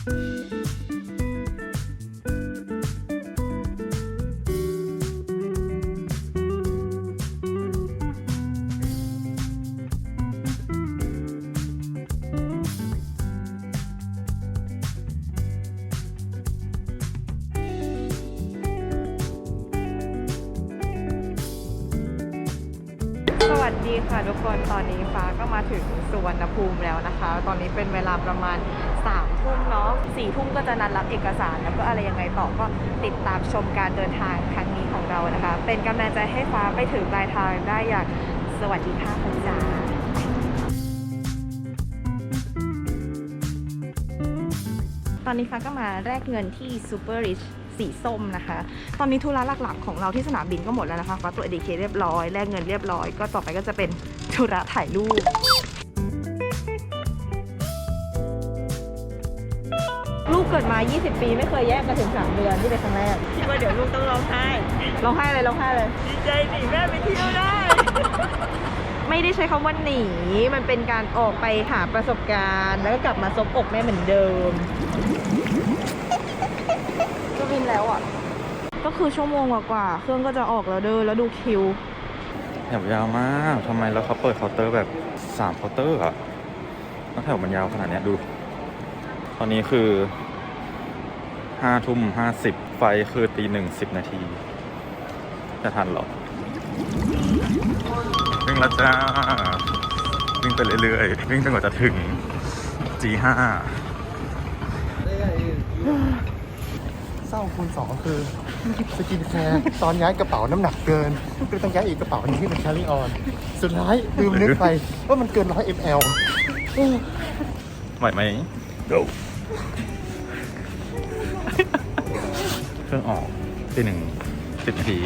ส ค่ะทุกคนตอนนี้ฟ้าก็มาถึงสุวรรณภูมิแล้วนะคะ ตอนนี้เป็นเวลาประมาณ3ามทุ่มเนาะสี่ทุ่มก็จะนัดรับเอกสาร แล้วก็อะไรยังไงต่อก็ติดตามชมการเดินทางครั้งนี้ของเรานะคะ เป็นกำลังใจให้ฟ้าไปถึงปลายทางได้อย่างสวัสดีค่ะคุณจ๋าตอนนี้ฟ้าก็มาแลกเงินที่ Super Rich สีส้มนะคะ ตอนนี้ธุระหลักๆของเราที่สนามบินก็หมดแล้วนะคะฟ้าตัว ADK เรียบร้อยแลกเงินเรียบร้อยก็ต่อไปก็จะเป็นธุระถ่ายรูปลูกเกิดมา 20 ปีไม่เคยแยกกันถึง 3 เดือนที่เป็นครั้งแรก คิดว่าเดี๋ยวลูกต้องร้องไห้ ร้องไห้เลยร้องไห้เลย ดีใจสิแม่ไปเที่ยวได้ ไม่ได้ใช้คำว่าหนี มันเป็นการออกไปหาประสบการณ์ แล้วก็กลับมาซบอกแม่เหมือนเดิม ก็บินแล้วอะ ก็ คือชั่วโมงกว่าๆเครื่องก็จะออกแล้วเด้อแล้วดูคิวแถวยาวมากทำไมแล้วเขาเปิดเคาน์เตอร์แบบสามเคาน์เตอร์อะแล้วแถวมันยาวขนาดเนี้ยดู ตอนนี้คือห้าทุ่มห้าสิบไฟคือตีหนึ่งสิบนาที จะทันเหรอวิ่งแล้วจ้า วิ่งไปเรื่อยๆ วิ่งจนกว่าจะถึง G5 เศร้าคูณสองก็คือ สกินแคร์ตอนย้ายกระเป๋าน้ำหนักเกินก็เลยต้องย้ายอีกกระเป๋าหนึงที่เป็น carry on สุดท้ายลืมนึกไปว่ามันเกินร้อย ml ไหวไหมเดี๋ยวเครื่องออกตีหนึ่งสิบนาที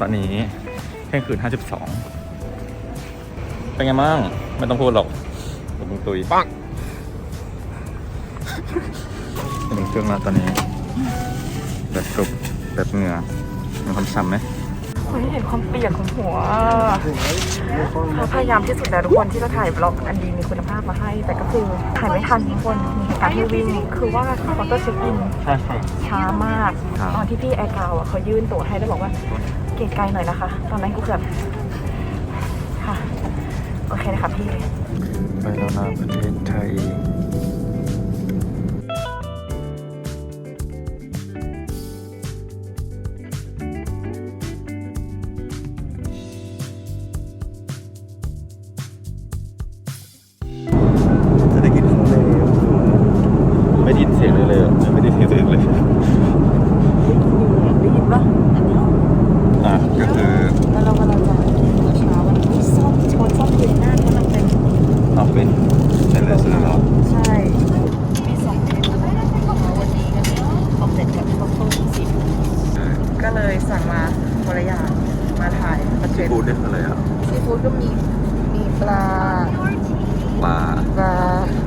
ตอนนี้เที่ยงคืนห้าสิบสองเป็นไงบ้างไม่ต้องพูดหรอกเดี๋ยวมึงตุยปัง เป็นเครื่องมาตอนนี้ แบบกรุบแบบเหงื่อมีความช้ำไหมคุณเห็นความเปียกของหัวเขาพยายามที่สุดแล้วทุกคนที่จะถ่ายบล็อกอันดีมีคุณภาพมาให้ แต่ก็คือถ่ายไม่ทันทุกคนมีเหตุการณ์ที่วิ่งคือว่าเคาน์เตอร์เช็คอินใช่ครับช้ามากครับตอนที่พี่แอร์กราวอะเขายื่นตั๋วให้แล้วบอกว่าเกรงไกลหน่อยนะคะ ตอนนั้นกูแบบค่ะ โอเคนะคะพี่ ไปแล้วนะประเทศไทย พูดได้อะไรอะซีฟู้ดก็มีมีปลาปลาปลา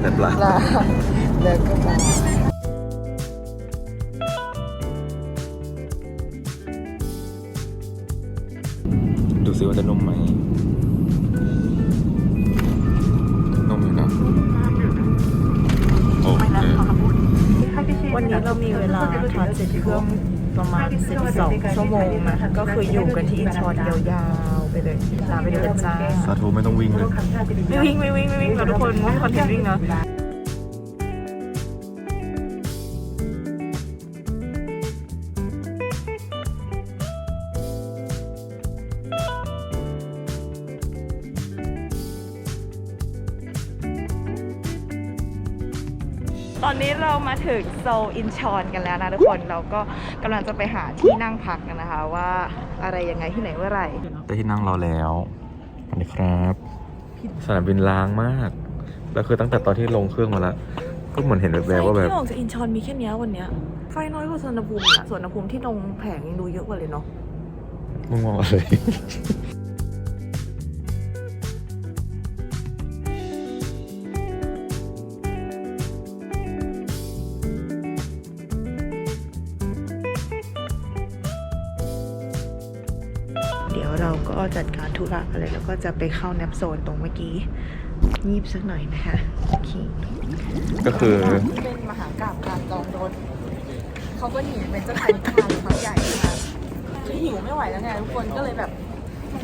แต่ปลาปลาแล้วก็ปลาดูซิว่าจะนุ่มไหมนุ่มอยู่นะโอเควันนี้เรามีเวลาทานเสร็จเครื่อง ประมาณ 12 ชั่วโมงนะก็คืออยู่กันที่อินชอนยาวๆ ไปเลยตามไปดูกันจ้าสาธุไม่ต้องวิ่งเลย ไม่วิ่งไม่วิ่งไม่วิ่งเราทุกคนไม่คอนเทนต์วิ่งเนาะ ตอนนี้เรามาถึงโซลอินชอนกันแล้วนะทุกคนเราก็กำลังจะไปหาที่นั่งพักกันนะคะ ว่าอะไรยังไงที่ไหนเมื่อไหร่ได้ที่นั่งเราแล้วสวัสดีครับ สนามบินล้างมาก แล้วคือตั้งแต่ตอนที่ลงเครื่องมาแล้วก็เหมือนเห็นแบบๆว่าแบบที่ออกจากอินชอนมีแค่เนี้ยวันเนี้ยไฟน้อยกว่าสวนภูมิอะสวนภูมิที่ลงแผงยังดูเยอะกว่าเลยเนาะมึงมองอะไร ก็จัดการธุระอะไรแล้วก็จะไปเข้าแนปโซนตรงเมื่อกี้งีบสักหน่อยนะคะโอเคก็คือเป็นมหาเขาก็หนีเป็นเจ้าชายนิทราพักใหญ่นะคะคือหิวไม่ไหวแล้วไงทุกคนก็เลยแบบ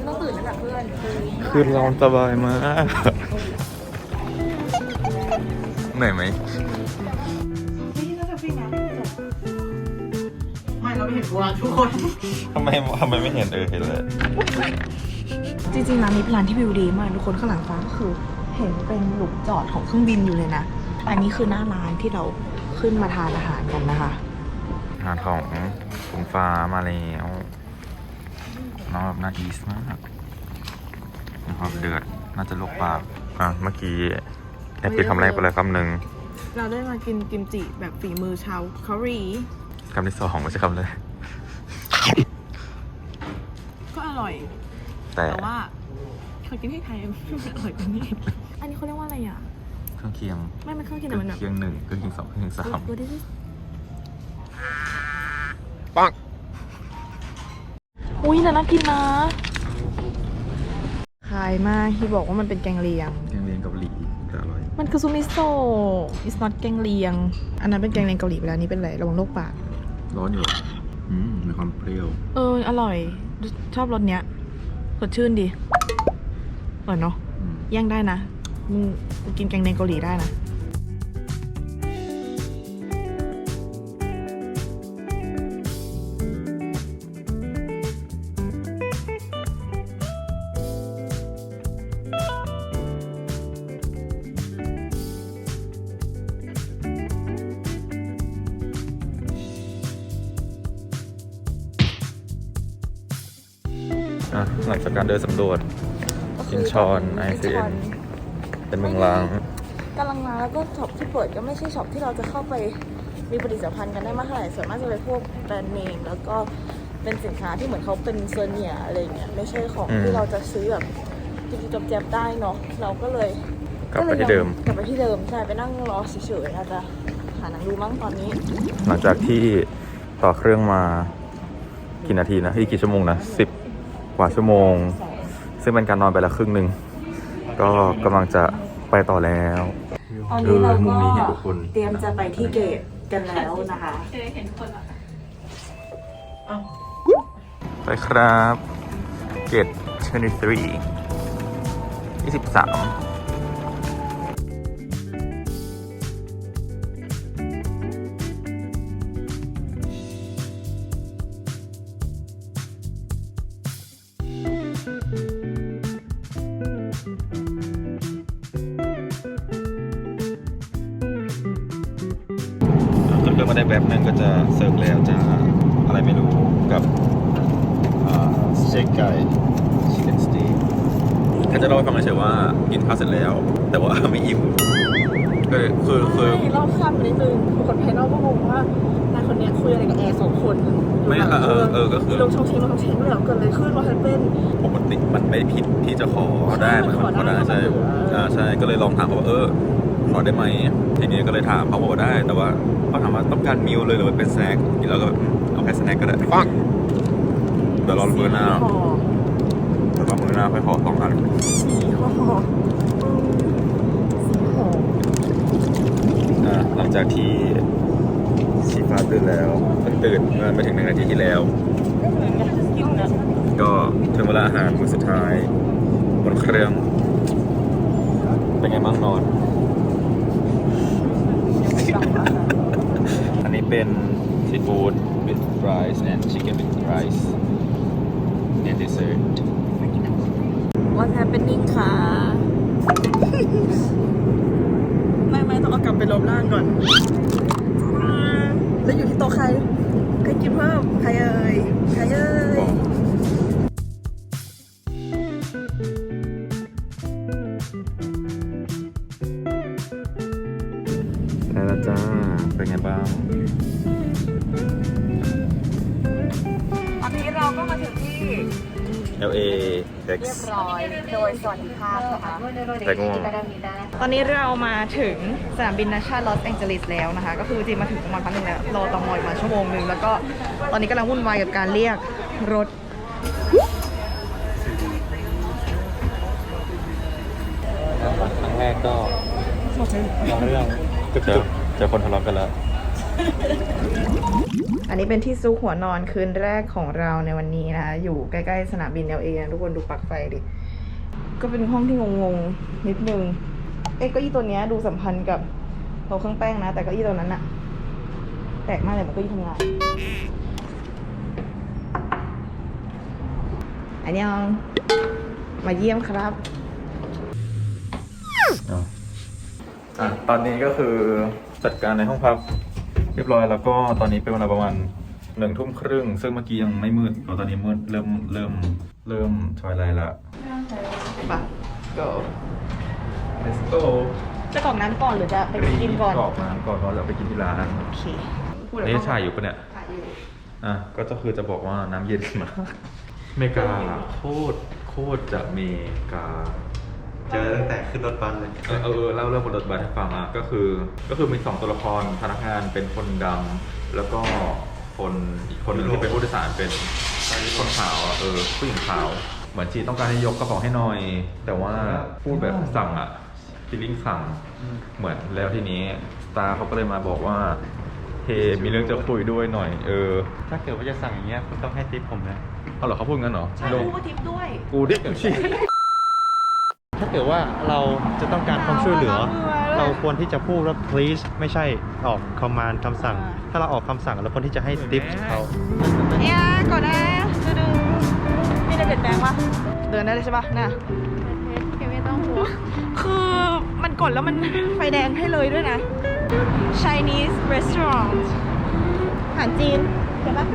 ต้องตื่นแล้วกับเพื่อนคือคือเราสบายมากเหนื่อยไหม ไม่เราไม่เห็นวัวทุกคนทำไมทำไมไม่เห็นเออเห็นเลย จริงๆร้านนี้เป็นร้านที่วิวดีมากทุกคนข้างหลังฟ้าก็คือ เห็นเป็นหลุมจอดของเครื่องบินอยู่เลยนะ อันนี้คือหน้าร้านที่เราขึ้นมาทานอาหารกันนะคะ อาหารของคุณฟ้ามาแล้วน้องแบบน่าอีสมากนะครับเดือดน่าจะลวกปากอะเมื่อกี้แอบไปทำแรกไปแล้วคำหนึ่ง เราได้มากินกิมจิแบบฝีมือชาวเกาหลี คำที่สองไม่ใช่คำเลยก็อร่อย แต่แต่ว่าเคยกินที่ไทยอร่อยกว่านี้ อันนี้เขาเรียกว่าอะไรอะ เครื่องเคียงไม่มันเครื่องกินเคแต่รื่มันแบบเคียงหนึ่งเครื่องเคียงสองเครื่องเคียงสามดูดิปังอุ้ยแต่น่ากินนะคายมากที่บอกว่ามันเป็นแกงเลียงแกงเลียงเกาหลีแต่อร่อยมันคือซูมิโซะ it's not แกงเลียง อันนั้นเป็นแกงเลียงเกาหลีไปแล้วอันนี้เป็นอะไรระวังโรคปาก ร้อนอยู่อืมมีความเปรี้ยว เออ อร่อย ชอบรสเนี้ยสดชื่นดีอร่อยเนาะอืม แย่งได้นะมึงกูกินแกงเลียงเกาหลีได้นะ อะหลังจากการเดินสำรวจอินชอน ICN เป็นเมืองล้างกำลังมาแล้วก็ช็อปที่เปิดก็ไม่ใช่ช็อปที่เราจะเข้าไปมีปฏิสัมพันธ์กันได้มากเท่าไหร่ส่วนมากจะเป็นพวกแบรนด์เนมแล้วก็เป็นสินค้าที่เหมือนเขาเป็นเซอร์เนียอะไรเงี้ยไม่ใช่ของอืมที่เราจะซื้อแบบจิบจับแจบได้เนาะเราก็เลยกลับไปที่เดิม กลับไปที่เดิมใช่ไปนั่งรอเฉยๆอาจจะหาหนังดูมั้งตอนนี้ หลังจากที่ต่อเครื่องมากี่นาทีนะที่กี่ชั่วโมงนะสิบ กว่าชั่วโมง ซึ่งเป็นการนอนไปแล้วครึ่งหนึ่ง ก็กำลังจะไปต่อแล้ว ตอนนี้เราเออมุก็มนี้เห็นทุกคนเตรียมจะไปที่เกตกันแล้วนะคะไปครับ เกต23 23 จะเล่าให้ฟังเฉยๆว่ากินข้าวเสร็จแล้ว แต่ว่าไม่อิ่มก็เลยคือคือเราข้ามไปนิดนึงคนภายนอกก็งงว่านายคนเนี้ยคุยอะไรกับแอร์สองคนไม่เออเออเออก็คือ ลงช่องเชงลงช่องเชงเลยเหรอเกิดอะไรขึ้นว่าฉันเป็นปกติมันไม่ผิดที่จะขอได้มันขอได้ใช่อ่าใช่ก็เลยลองถามเขาว่าเออขอได้ไหมทีนี้ก็เลยถามเขาบอกว่าได้ แต่ว่าเขาถามว่าต้องการมิลเลยหรือว่าเป็นสแน็คแล้วก็อืมเอาแค่สแน็คก็ได้ปังเดี๋ยวรอมือหน้าห่อเดี๋ยวรอมือหน้าค่อยขอสองอันสีห่ออืมสีห่ออ่าหลังจากที่ชีฟ้าตื่นแล้วเพิ่งตื่นเมื่อไม่ถึงหนึ่งนาทีที่แล้วกินนะก็ถึงเวลาอาหารมื้อสุดท้ายบนเครื่องเป็นไงบ้างนอน อันนี้เป็นซีฟู้ด with rice and chicken with rice and dessert ว่าแฮปเป็นนิ่งค่ะ ไม่ไม่ต้องเอากลับไปลบล่างก่อน แล้วอยู่ที่โต๊ะใคร ใครกินเพิ่ม ใครเอ่ย ใครเอ่ยได้แล้วจ้า เป็นไงบ้าง LA Tex เรียบร้อยโดยสวัสดิภาพนะคะแต่ง่วง ตอนนี้เรามาถึงสนามบินนานาชาติลอสแองเจลิสแล้วนะคะ ก็คือจริงมาถึงประมาณพักหนึ่งแล้วรอตอมอยมาชั่วโมงหนึ่งแล้วก็ตอนนี้กำลังวุ่นวายกับการเรียกรถ ครั้งแรกก็เรื่องเจอเจอคนทะเลาะกันแล้ว อันนี้เป็นที่ซุกหัวนอนคืนแรกของเราในวันนี้นะคะอยู่ใกล้ ๆ สนามบินเอลเอนะทุกคนดูปลั๊กไฟดิ ก็เป็นห้องที่งงๆ นิดนึง เอ้เก้าอี้ตัวเนี้ยดูสัมพันธ์กับโต๊ะเครื่องแป้งนะ แต่เก้าอี้ตัวนั้นอะแปลกมากเลยมันเก้าอี้ทำงาน อันยองมาเยี่ยมครับอะตอนนี้ก็คือจัดการในห้องพัก รียบร้อยแล้วก็ตอนนี้เป็นเวลาประมาณหนึ่งทุ่มครึ่ง ซึ่งเมื่อกี้ยังไม่มืดแต่ตอนนี้มืดเริ่มเริ่มเริ่มทวายไลท์ละปะ go let's go จะกรอกน้ำก่อนหรือจะไปกินก่อนกรอกน้ำก่อนเพราะเราไปกินที่ร้านโอเคนี่ถ่ายอยู่ปะเนี่ย ถ่ายอยู่อะ ก็จะคือจะบอกว่าน้ำเย็นมากอเมริกาโคตรโคตรจะเมกา เจอตั้งแต่ขึ้นรถบัสเลยเออเออเออเล่าเรื่องบนรถบัสให้ฟังอะก็คือ ก็คือมีสองตัวละครพนักงานเป็นคนดำแล้วก็คนอีกคนหนึ่งที่เป็นผู้โดยสารเป็นคนขาวอะเออผู้หญิงขาวเหมือนจีต้องการให้ยกกระเป๋าให้หน่อย แต่ว่าพูดแบบสั่งอะฟีลิ่งสั่ง เหมือนแล้วทีนี้สตาร์เขาก็เลยมาบอกว่าเฮมีเรื่องจะคุยด้วยหน่อย เออถ้าเกิดว่าจะสั่งอย่างเงี้ยคุณต้องให้ทิปผมนะเอาเหรอเขาพูดงั้นเหรอใช่โดนพูดทิปด้วยกูดิชิ ถ้าเกิดว่าเราจะต้องการความช่วยเหลือ เราควรที่จะพูดว่า please ไม่ใช่ออก command คำสั่ง ถ้าเราออกคำสั่งเราควรที่จะให้ tips เขาเนี่ยก่อนนะดูดูมีอะไรเปลี่ยนแปลงปะเดินได้เลยใช่ปะน่ะไม่ต้องห่วงคือมันกดแล้วมันไฟแดงให้เลยด้วยนะ Chinese restaurant อาหารจีนใช่ปะ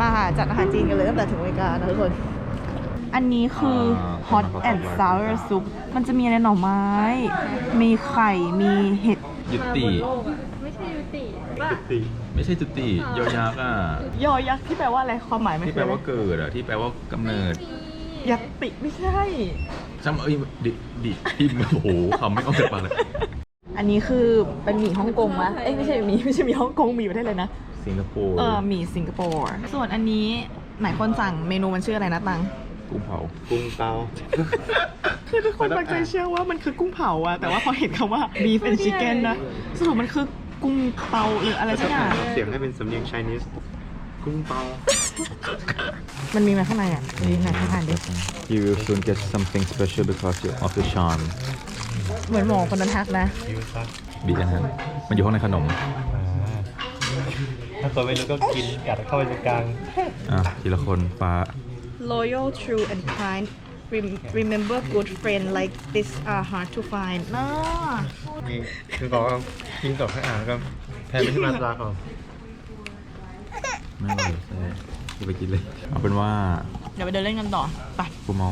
มาค่ะจัดอาหารจีนกันเลยตั้งแต่ถึงอเมริกานะทุกคน อันนี้คือ hot and sour soup มันจะมีอะไรหน่อไม้ มีไข่ มีเห็ด ยุติ ไม่ใช่ยุติว่า ไม่ใช่จุติยอยักษ์อะยอยักษ์ที่แปลว่าอะไรความหมายมันที่คือแปลอะไรว่าเกิดอะที่แปลว่ากำเนิดยักษ์ติไม่ใช่ จำเอ้ยดิดิพิมพ์โอ้โหคำไม่ออกจากปากเลยอันนี้คือเป็นหมี่ฮ่องกงมะเอ้ยไม่ใช่หมี่ไม่ใช่หมี่ฮ่องกงหมี่ประเทศอะไรนะ สิงคโปร์เออหมี่สิงคโปร์ ส่วนอันนี้ไหนคนสั่งเมนูมันชื่ออะไรนะตัง กุ้งเผา กุ้งเตา คือทุกคนตั้งใจเชื่อว่ามันคือกุ้งเผาอะแต่ว่าพอเห็นคำว่า beef and chicken นะสรุปมันคือกุ้งเตาหรืออะไรสักอย่างเสียงให้เป็นสำเนียง Chinese กุ้งเตา มันมีมาข้างในอะนี่ไหนให้ทานดิ You will soon get something special because of the charm เหมือนหมอคนนั้นทักนะยูซักบีนะฮะมันอยู่ข้างในขนม ถ้าคนไม่รู้ก็กินกัดเข้าไปตรงกลางอะทีละคนฟ้า loyal true and kind Rem- remember good friend like this are hard to find น่านี่คือบอกว่ากินต่อให้อ่านแล้วก็แทนไปที่มาตราก่อนไม่เลยใช่กูไปกินเลย เอาเป็นว่า เดี๋ยวไปเดินเล่นกันต่อ ไป กูเมา